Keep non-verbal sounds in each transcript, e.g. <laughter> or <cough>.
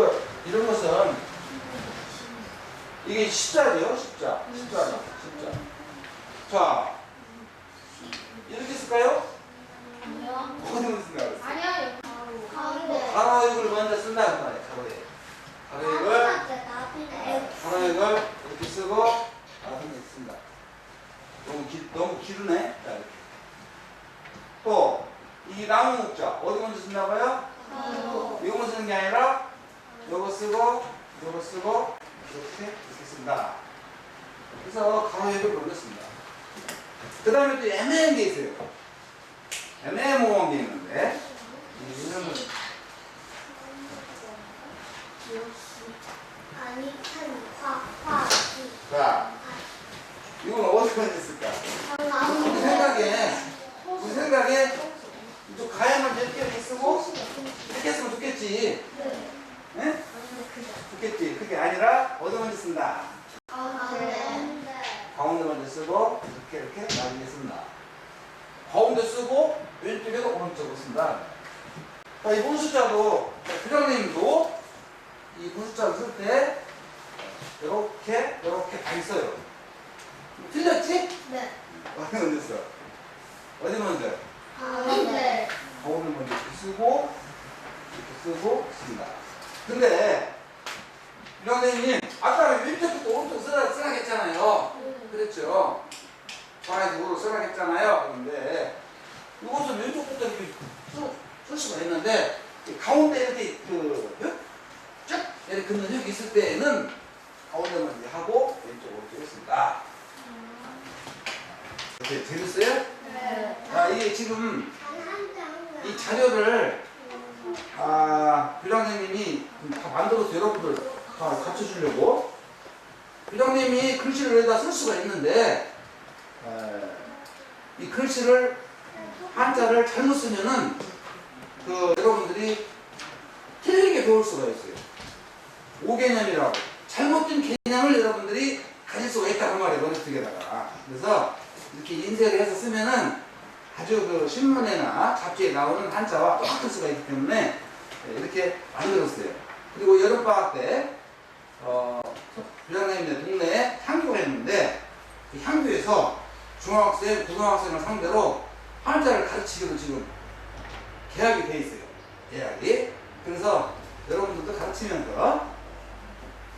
이런 거, 이런 것은 이게 십자죠, 십자. 십자죠, 십자. 자, 이렇게 쓸까요? 아니요. 어디로 쓴다고 그랬어요? 아니요. 가운데. 가로액을 먼저 쓴다는 말이에요, 가로액. 가로액을, 가로액을 이렇게 쓰고, 나중에 쓴다. 너무 길, 너무 기르네? 자, 이렇게. 또, 이 나무 목자, 어디 먼저 쓴다고요? 가로. 이거 쓰는 게 아니라, 요거 쓰고, 요거 쓰고, 이렇게, 쓴다. 그래서 가로액을 먼저 씁니다. 그 다음에 또 애매한 게 있어요. 애매모호한 게 있는데, 이거는 아니, 한, 화, 화, 기. 자, 이건 어디 먼저 쓸까? 우리 생각에, 우리 생각에, 이쪽 가야만 이렇게 쓰고, 이렇게 쓰면 좋겠지. 예? 좋겠지. 그게 쓴다? 가운데. 먼저 쓰고, 이렇게, 이렇게, 나중에 쓴다. 가운데 쓰고, 왼쪽에도 오른쪽으로 쓴다. 자, 이 문숫자도, 부장님도, 이 문숫자를 쓸 때, 이렇게, 이렇게 다 있어요. 틀렸지? 네. 어디 먼저 써? 어디 먼저? 가운데. 가운데 먼저 이렇게 쓰고, 이렇게 쓰고, 씁니다. 근데, 부장님, 아까는 왼쪽부터 오른쪽 쓰라, 쓰라 했잖아요. 그랬죠? 좌회적으로 쓰라 했잖아요. 근데, 이것은 왼쪽부터 이렇게 쓸, 쓸 수가 있는데, 이 가운데 이렇게 그, 흙? 쭉! 이렇게 긋는 흙이 있을 때에는 가운데 먼저 하고, 왼쪽 오른쪽 했습니다. 이렇게 재밌어요? 네. 자, 이게 지금 이 자료를 아, 부장님이 다 만들어서 여러분들 다 가르쳐 주려고 부장님이 글씨를 여기다 쓸 수가 있는데 에, 이 글씨를 한자를 잘못 쓰면은 그 여러분들이 틀리게 배울 수가 있어요. 오개념이라고 잘못된 개념을 여러분들이 가질 수가 있다고 말이에요. 머릿속에다가 그래서 이렇게 인쇄를 해서 쓰면은 아주 그 신문에나 잡지에 나오는 한자와 똑같을 수가 있기 때문에 네, 이렇게 만들었어요. 그리고 여름방학 때, 어, 부장님네 동네에 향교가 있는데, 그 향교에서 중학생, 고등학생을 상대로 한자를 가르치기로 지금 계약이 돼 있어요. 계약이. 그래서 여러분들도 가르치면서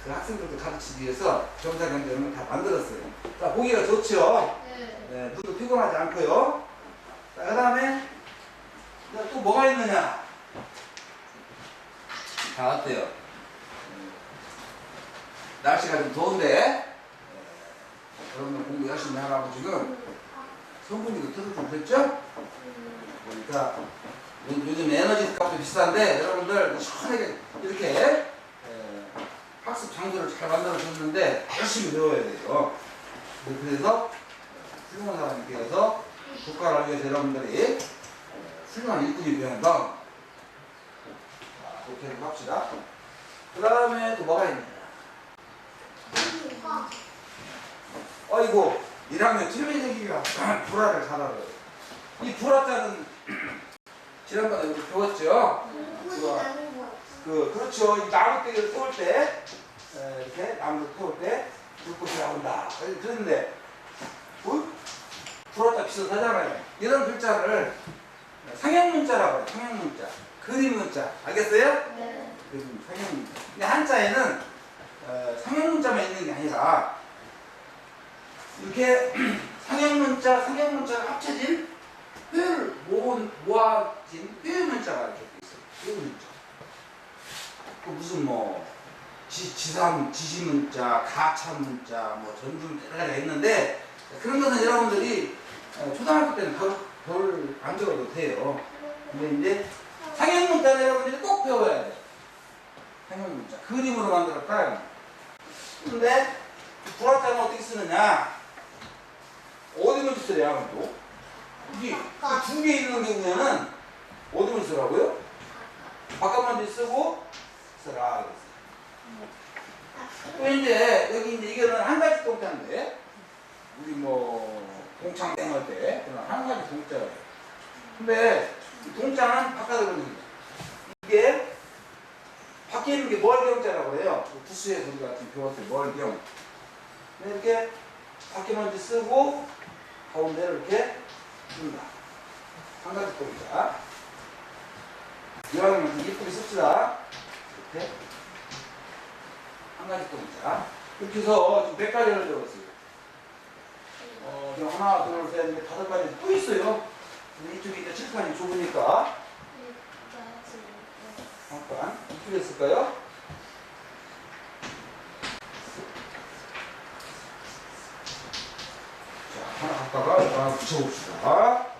그 학생들도 가르치기 위해서 정사경제 이런 걸다 만들었어요. 자, 보기가 좋죠? 네. 네, 눈도 피곤하지 않고요. 자, 그 다음에 또 뭐가 있느냐? 자, 어때요? 음, 날씨가 좀 더운데 네, 여러분들 공부 열심히 하라고 지금 성분이도 틀어주고 그랬죠? 그러니까 요- 요즘 에너지 값도 비싼데 여러분들 시원하게 이렇게 에, 학습 장소를 잘 만들어 줬는데 열심히 배워야 돼요. 네, 그래서 훌륭한 사람이 되어서 국가를 위해서 여러분들이 훌륭한 일꾼이 되는 거 그렇게 합시다. 그 다음에 또 뭐가 있느냐? 어이고 1학년 틀매내기가 불화를 잘 알아요. 이 불화자는 <clears throat> 지난번에 우리 배웠죠? 그 그렇죠. 이 나무떼기를 태울 때 에, 이렇게 나무를 태울 때 불꽃이 나온다. 그랬는데 어? 불었다 비슷하잖아요. 이런 글자를 상형문자라고 해요. 상형문자. 그림 문자. 알겠어요? 네. 그림 상형문자. 근데 한자에는 어, 상형문자만 아니라 이렇게 <clears throat> 상형문자, 상형문자가 합쳐진 표현을 모은, 모아진 표현문자가 이렇게 돼 있어요. 표현문자. 그 무슨 뭐 지, 지상 지시문자, 가차문자, 뭐 전중 여러 가지가 있는데 그런 것은 여러분들이 어, 초등학교 때는 별, 별안 들어도 돼요. 근데 이제 상형문자는 여러분들이 꼭 배워야 돼요. 상형문자. 그림으로 만들었다. 근데 불화자는 쓰느냐? 어디 쓰냐, 또? 이게 두 개 있는 경우에는 어디 먼저 쓰라고요? 바깥 먼저 쓰고 쓰라. 또 이제 여기 이제 이거는 한 가지 동자인데 우리 뭐 동창 땡할 때 그런 한 가지 동자예요. 근데 이 동자는 바깥으로 거예요. 이게 밖에 있는 게 멀경자라고 그래요. 부수에서 우리가 지금 배웠을 때 멀경. 이렇게 밖에 먼지 쓰고 가운데를 이렇게 둔다. 한 가지 동자. 이왕이면 이쁘게 씁시다. 이렇게. 한 가지 동자. 이렇게 해서 지금 몇 가지를 적었어요. 어, 지금 하나, 둘, 셋, 넷, 다섯 가지 또 있어요. 근데 이쪽이 이제 칠판이 좁으니까 잠깐 이쪽에 있을까요? 자, 하나 갖다가 하나 붙여봅시다.